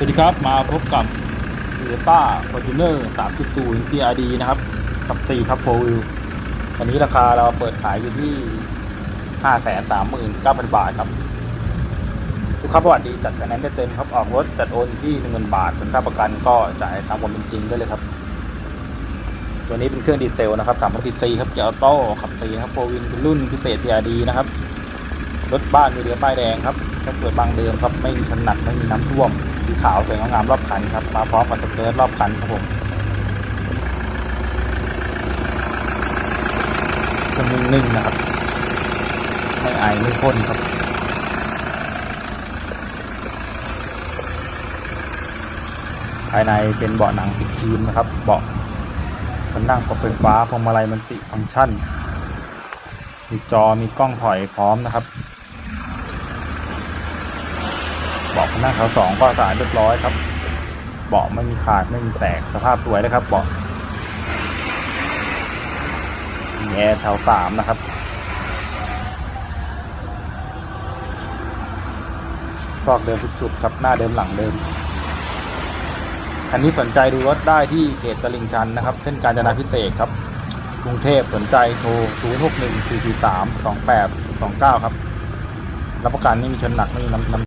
สวัสดีครับ มาพบกับเอต้าฟอร์จูเนอร์3.0 PRD นะครับกับ4ครับโฟวิวอันนี้ราคาเราเปิดขายอยู่ที่539,000บาทครับลูกค้าประวัติดีจัดคะแนนได้เต็มครับออกรถจัดโอนอยู่ที่10,000บาทส่วนค่าประกันก็จ่ายตามความเป็นจริงได้เลยครับ ตัวนี้เป็นเครื่องดีเซลนะครับ3 0 4ครับเกียร์ออโต้ขับ4ครับโฟวินเป็นรุ่นพิเศษ PRD นะครับรถบ้านมีเรือป้ายแดงครับรถสวยบางเดิมครับไม่มีชนหนักไม่มีน้ำท่วม สีขาวสวยงามรอบคันครับ มาพร้อมกับสเกิร์ตรอบคันครับผมเครื่องนิ่งๆนะครับ ไม่ไอไม่พ่นครับภายในเป็นเบาะหนังติดครีมนะครับ เบาะคนนั่งปรับไฟฟ้าพวงมาลัยมันติฟังก์ชัน มีจอมีกล้องถอยพร้อมนะครับ เบาะคนนั่งแถวสองก็สะอาดเรียบร้อยครับ เบาะไม่มีขาดไม่มีแตกสภาพสวยนะครับ เบาะมีแอร์แถวสามนะครับซอกเดิมทุกจุดครับหน้าเดิมหลังเดิมคันนี้สนใจดูรถได้ที่เขตตลิ่งชันนะครับ เส้นการจนาพิเศษครับ กรุงเทพสนใจโทร 0 6 1 4 4 3 2 8 2 9 ครับ รับประกันไม่มีชนหนักไม่มีน้ำ